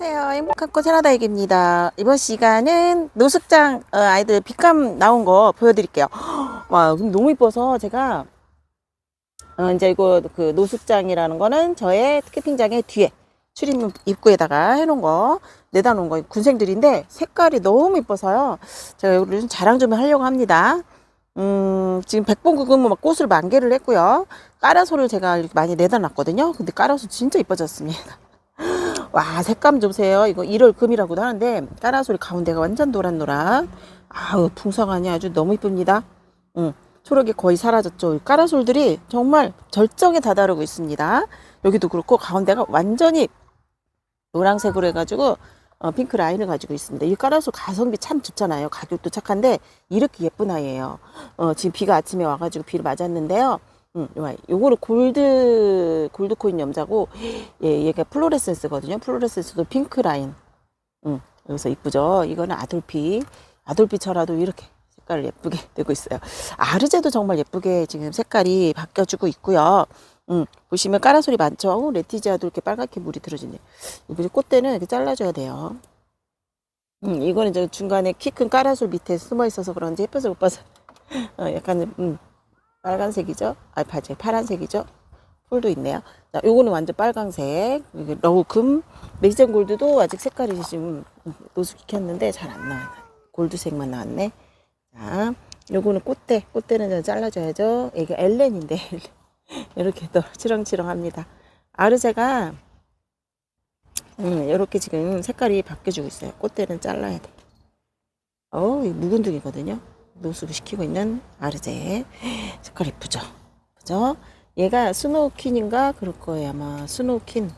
안녕하세요. 행복한 꽃 헤라다이기입니다. 이번 시간은 노숙장 어, 아이들 빛감 나온 거 보여드릴게요. 와, 너무 이뻐서 제가 어, 이제 이거 그 노숙장이라는 거는 저의 캠핑장의 뒤에 출입문 입구에다가 해놓은 거 내다 놓은 거 군생들인데 색깔이 너무 이뻐서요. 제가 이거를 좀 자랑 좀 하려고 합니다. 음, 지금 백봉국은 뭐 꽃을 만 개를 했고요. 까라소를 제가 많이 내다 놨거든요. 근데 까라소 진짜 이뻐졌습니다. 와 색감 좀 보세요. 이거 1월 금이라고도 하는데 까라솔 가운데가 완전 노란노란. 아우 풍성하니 아주 너무 이쁩니다. 응, 초록이 거의 사라졌죠. 까라솔들이 정말 절정에 다다르고 있습니다. 여기도 그렇고 가운데가 완전히 노란색으로 해가지고 어, 핑크 라인을 가지고 있습니다. 이 까라솔 가성비 참 좋잖아요. 가격도 착한데 이렇게 예쁜 아이예요. 어, 지금 비가 아침에 와가지고 비를 맞았는데요 음, 요- 요거는 골드 골드 코인 염자고 예, 얘가 플로레센스거든요. 플로레센스도 핑크 라인. 음, 여기서 이쁘죠. 이거는 아돌피. 아돌피처라도 이렇게 색깔을 예쁘게 내고 있어요. 아르제도 정말 예쁘게 지금 색깔이 바뀌어주고 있고요. 음, 보시면 까라솔이 많죠. 어, 레티지아도 이렇게 빨갛게 물이 들어지네. 이거 꽃대는 이렇게 잘라줘야 돼요. 음, 이거는 이제 중간에 키 큰 까라솔 밑에 숨어 있어서 그런지 햇볕을 못 봐서 어, 약간 음, 빨간색이죠. 아, 바지 파란색이죠. 풀도 있네요. 자, 요거는 완전 빨강색. 이게 러우금, 메이젠 골드도 아직 색깔이 지금 노숙시켰는데 잘 안 나와요. 골드색만 나왔네. 자, 요거는 꽃대. 꽃대는 좀 잘라줘야죠. 이게 엘렌인데, 엘렌. 이렇게 또 치렁치렁합니다. 아르제가, 음, 이렇게 지금 색깔이 바뀌어주고 있어요. 꽃대는 잘라야 돼. 어우, 이 묵은둥이거든요. 노숙을 시키고 있는 아르제. 색깔 이쁘죠? 그죠? 얘가 스노우킨인가? 그럴 거예요 아마. 스노우킨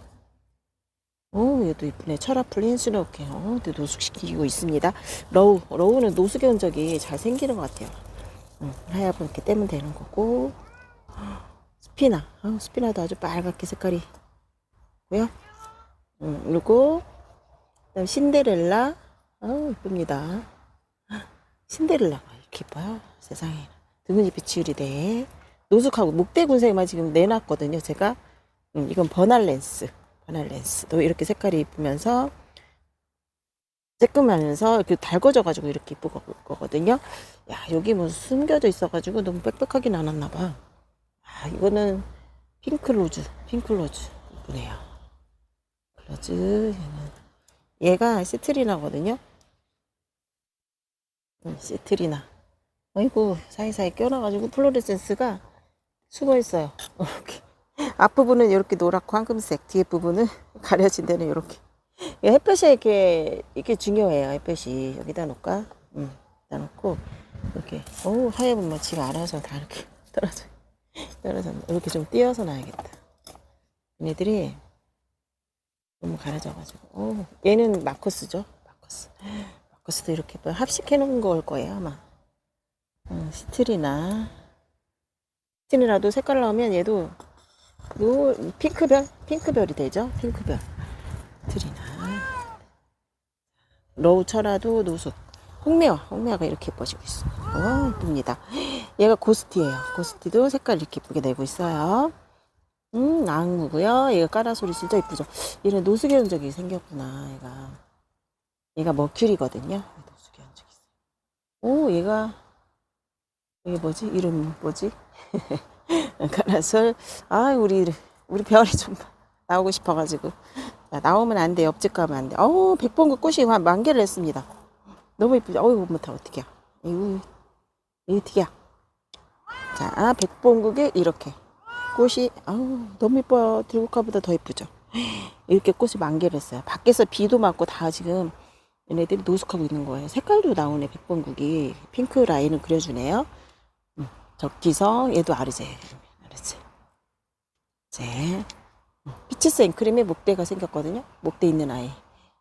오 얘도 이쁘네. 철학 풀린 스노우킨 어 근데 노숙시키고 있습니다. 러우 러우는 노숙해 온 적이 잘 생기는 것 같아요. 음, 하얗게 이렇게 떼면 되는 거고. 스피나. 어, 스피나도 아주 빨갛게 색깔이 고요. 음, 그리고 신데렐라. 어 이쁩니다. 신데렐라가 이렇게 이뻐요 세상에 등근잎이 지으리대 노숙하고 목대군색만 지금 내놨거든요. 제가 음, 이건 버날 렌스, 버날 렌스도 이렇게 색깔이 이쁘면서 쬐끔하면서 이렇게 달궈져가지고 이렇게 이쁘 거거든요. 야 여기 뭐 숨겨져 있어가지고 너무 빽빽하긴 않았나 봐. 아 이거는 핑크 로즈, 핑크 로즈 이쁘네요. 로즈 얘는 얘가 시트리나거든요. 음, 시트리나. 아이고 사이사이 껴놔가지고 플로레센스가 숨어 있어요. 이렇게 앞부분은 이렇게 노랗고 황금색, 뒤에 부분은 가려진 데는 이렇게. 이 햇볕이 이렇게 이게 중요해요. 햇볕이 여기다 놓을까? 음, 다 놓고 이렇게 오 하얘분 뭐 지가 알아서 다 이렇게 떨어져 떨어져 이렇게 좀 띄어서 놔야겠다. 얘네들이 너무 가려져가지고 오 얘는 마커스죠. 마커스. 마커스도 이렇게 뭐 합식해 놓은 걸 거예요 아마. 음, 스틸이나. 스틸이라도 색깔 나오면 얘도 요 핑크별? 핑크별이 되죠? 핑크별. 로우 철화도 노숙. 홍매화 홍매화가 이렇게 예뻐지고 있어. 와 이쁩니다. 얘가 고스티예요. 고스티도 색깔 이렇게 예쁘게 내고 있어요. 음 앙무고요. 얘가 까라소리 진짜 이쁘죠? 얘는 노숙의 흔적이 생겼구나 얘가. 얘가 머큐리거든요. 노숙의 흔적이 있어요. 오 얘가 이게 뭐지? 이름 뭐지? 가라솔. 아, 우리 우리 별이 좀 나오고 싶어가지고 야, 나오면 안 돼. 옆집 가면 안 돼. 어우, 백봉구 꽃이 한만 개를 했습니다. 너무 이쁘죠? 어우, 못하 어떻게야? 이거 이거 어떻게야? 자, 백봉국에 이렇게 꽃이 아우 너무 이뻐요. 들국화보다 더 이쁘죠? 이렇게 꽃이 만 개를 했어요. 밖에서 비도 맞고 다 지금 얘네들이 노숙하고 있는 거예요. 색깔도 나오네 백봉국이 핑크 라인을 그려주네요. 음, 적기성 얘도 아르제 아르제 제 피치스 앵크림에 목대가 생겼거든요. 목대 있는 아이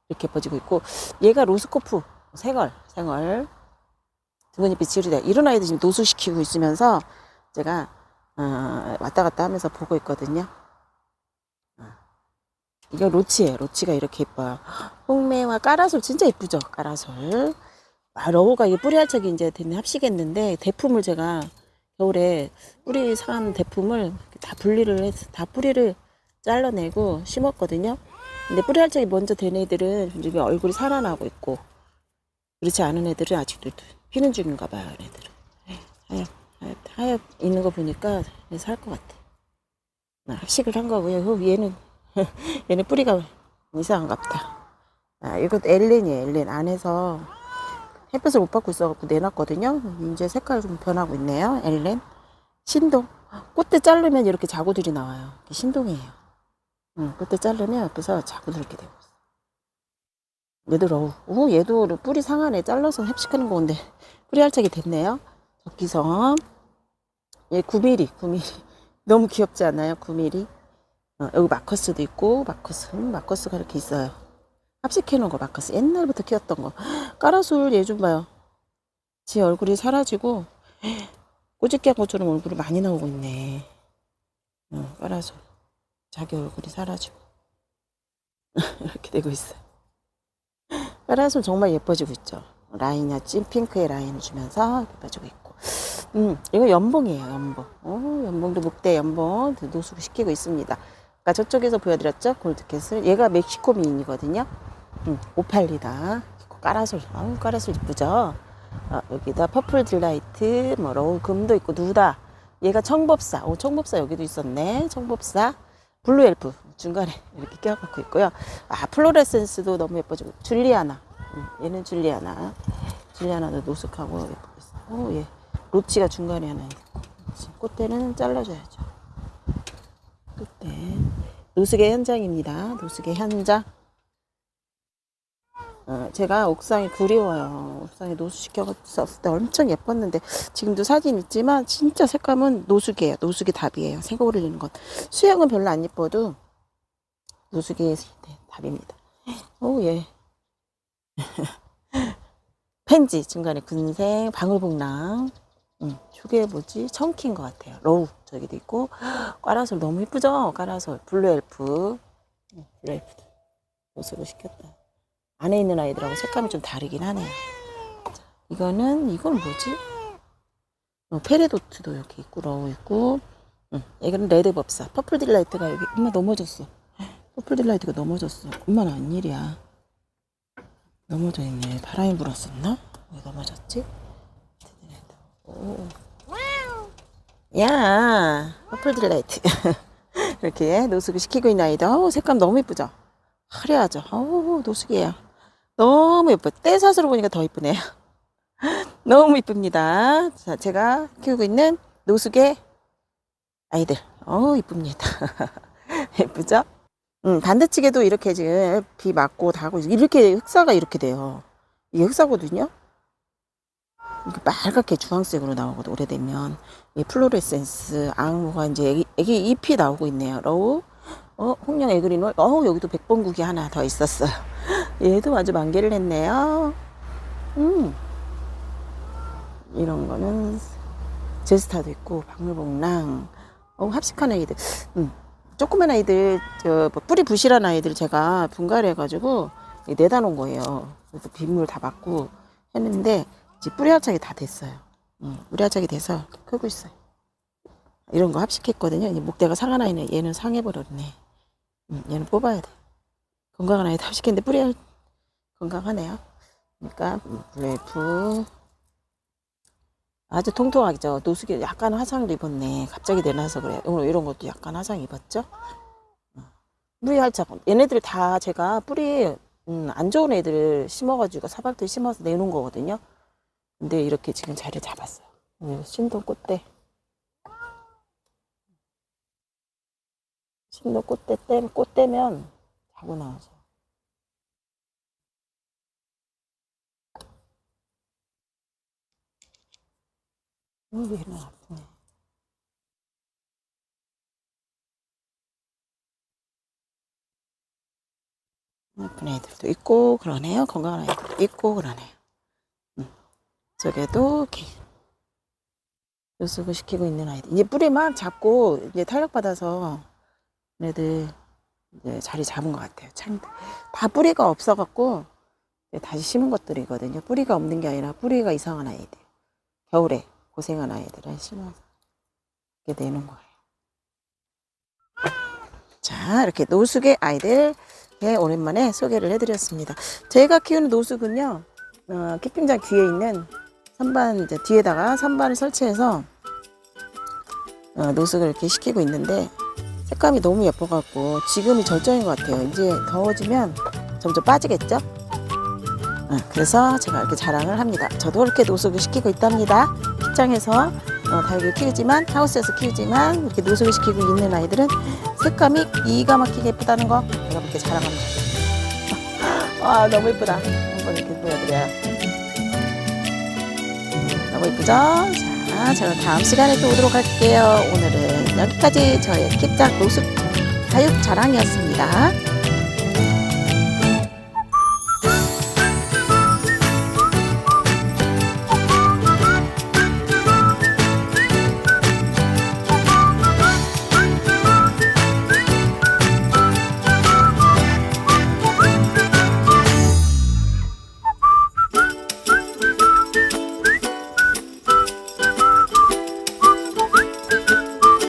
이렇게 퍼지고 있고 얘가 로스코프 생얼 생얼 등근잎이 지르대 이런 아이들 지금 노숙시키고 있으면서 제가 어, 왔다 갔다 하면서 보고 있거든요. 어. 이거 로치예요. 로치가 이렇게 예뻐요. 홍매와 까라솔 진짜 예쁘죠. 까라솔. 아, 러우가 이 뿌리 할척이 이제 되면 합시겠는데 대품을 제가 겨울에 뿌리 산 대품을 다 분리를 해서 다 뿌리를 잘라내고 심었거든요. 근데 뿌리 활착이 먼저 된 애들은 지금 얼굴이 살아나고 있고 그렇지 않은 애들은 아직도 피는 중인가 봐요. 애들은 하얗, 하얗, 하얗 있는 거 보니까 살 것 같아. 아, 합식을 한 거고요. 어, 얘는 얘는 뿌리가 이상한갑다. 아, 이것도 엘렌이에요. 엘렌 안에서 햇볕을 못 받고 있어갖고 내놨거든요. 이제 색깔 좀 변하고 있네요. 엘렌 신동 꽃대 자르면 이렇게 자구들이 나와요. 신동이에요. 응, 꽃대 자르면 옆에서 자구들 이렇게 되고 있어. 러우. 오, 얘도 뿌리 상한에 잘라서 합식하는 건데 뿌리 할착이 됐네요. 적기섬. 얘 9mm, 9mm. 너무 귀엽지 않아요? 9mm. 어, 여기 마커스도 있고 마커스, 음, 마커스가 이렇게 있어요. 합식해 놓은 거 마커스. 옛날부터 키웠던 거. 까라솔 얘 좀 봐요. 지 얼굴이 사라지고 꼬집게 한 것처럼 얼굴이 많이 나오고 있네. 어, 까라솔. 자기 얼굴이 사라지고 이렇게 되고 있어요. 까라솔 정말 예뻐지고 있죠. 라인이야 찐 핑크의 라인을 주면서 예뻐지고 있고. 음, 이거 연봉이에요, 연봉. 어, 연봉도 목대 연봉 노숙 시키고 있습니다. 아까 저쪽에서 보여드렸죠? 골드캣을. 얘가 멕시코 미인이거든요. 음, 오팔리다. 까라솔. 아우, 까라솔 이쁘죠? 아, 여기다 퍼플 딜라이트, 뭐, 러우 금도 있고, 누다. 얘가 청법사. 오, 청법사 여기도 있었네. 청법사. 블루 엘프. 중간에 이렇게 껴갖고 있고요. 아, 플로레센스도 너무 예뻐지고. 줄리아나. 음, 얘는 줄리아나. 줄리아나도 노숙하고 예쁘고 있어. 오, 얘. 로치가 중간에 하나 있고. 꽃대는 잘라줘야죠. 노숙의 현장입니다. 노숙의 현장. 어, 제가 옥상이 그리워요. 옥상에 노숙시켰을 때 엄청 예뻤는데 지금도 사진 있지만 진짜 색감은 노숙이에요. 노숙이 답이에요. 색 올리는 것. 수영은 별로 안 예뻐도 노숙이 네, 답입니다. 오 예. 펜지 중간에 군생 방울복랑 음, 저게 뭐지? 청키인 것 같아요. 로우 저기도 있고 까라솔 너무 이쁘죠? 까라솔 블루 엘프 음, 블루 엘프도 노숙을 시켰다. 안에 있는 아이들하고 색감이 좀 다르긴 하네요. 자, 이거는 이건 뭐지? 어, 페레도트도 이렇게 있고 러우 있고 응, 이거는 레드법사 퍼플 딜라이트가 여기 엄마 넘어졌어. 퍼플 딜라이트가 넘어졌어. 엄마는 안 일이야. 넘어져 있네. 바람이 불었었나? 왜 넘어졌지? 오. 야, 퍼플 딜라이트. 이렇게 노숙을 시키고 있는 아이들. 어우, 색감 너무 예쁘죠? 화려하죠? 어우, 노숙이에요. 너무 예뻐. 떼사슬로 보니까 더 예쁘네요. 너무 이쁩니다. 자, 제가 키우고 있는 노숙의 아이들. 어우, 이쁩니다. 예쁘죠? 음, 반대측에도 이렇게 지금 비 맞고 다 하고, 있- 이렇게 흑사가 이렇게 돼요. 이게 흑사거든요? 이렇게 빨갛게 주황색으로 나오거든, 오래되면. 이 플로레센스, 앙모가 이제 애기, 애기 잎이 나오고 있네요. 러우, 어, 홍령 에그리놀, 어, 여기도 백번국이 하나 더 있었어요. 얘도 아주 만개를 했네요. 음. 이런 거는 제스타도 있고, 박물봉랑, 어, 합식한 아이들. 음. 조그만 아이들, 저, 뭐 뿌리 부실한 아이들 제가 분갈이 해가지고 내다 놓은 거예요. 그래서 빗물 다 받고 했는데, 이제 뿌리 합착이 다 됐어요. 음, 뿌리 합착이 돼서 크고 있어요. 이런 거 합식했거든요. 이제 목대가 상한 아이는 얘는 상해버렸네. 음, 얘는 뽑아야 돼. 건강한 아이도 합식했는데 뿌리 할- 건강하네요. 그러니까 음, 블레이프 아주 통통하죠. 노숙이 약간 화상을 입었네. 갑자기 내놔서 그래. 오늘 이런 것도 약간 화상 입었죠. 어. 뿌리 활착. 얘네들 다 제가 뿌리 음, 안 좋은 애들을 심어가지고 사발들 심어서 내놓은 거거든요. 근데 이렇게 지금 자리 잡았어요. 음, 신동 꽃대. 신동 꽃대 떼, 꽃 떼면 자고 나와서. 어, 왜 이렇게 아프네. 아픈 애들도 있고 그러네요. 건강한 아이들도 있고 그러네요. 음. 저게도 이렇게 요습을 시키고 있는 아이들. 이제 뿌리 막 잡고 이제 탄력 받아서 애들 이제 자리 잡은 것 같아요. 참, 다 뿌리가 없어갖고 다시 심은 것들이거든요. 뿌리가 없는 게 아니라 뿌리가 이상한 아이들. 겨울에 고생한 아이들은 심어서 이렇게 내는 거예요. 자, 이렇게 노숙의 아이들 오랜만에 소개를 해드렸습니다. 제가 키우는 노숙은요, 어, 캠핑장 뒤에 있는 선반 이제 뒤에다가 선반을 설치해서 어, 노숙을 이렇게 시키고 있는데 색감이 너무 예뻐갖고 지금이 절정인 것 같아요. 이제 더워지면 점점 빠지겠죠? 어, 그래서 제가 이렇게 자랑을 합니다. 저도 이렇게 노숙을 시키고 있답니다. 입장에서 어, 다육을 키우지만 하우스에서 키우지만 이렇게 노숙을 시키고 있는 아이들은 색감이 기가 막히게 예쁘다는 거 제가 이렇게 자랑합니다. 와 너무 예쁘다. 한번 이렇게 보여드려요. 너무 예쁘죠? 자, 저는 다음 시간에 또 오도록 할게요. 오늘은 여기까지 저의 kit장 노숙 다육 자랑이었습니다.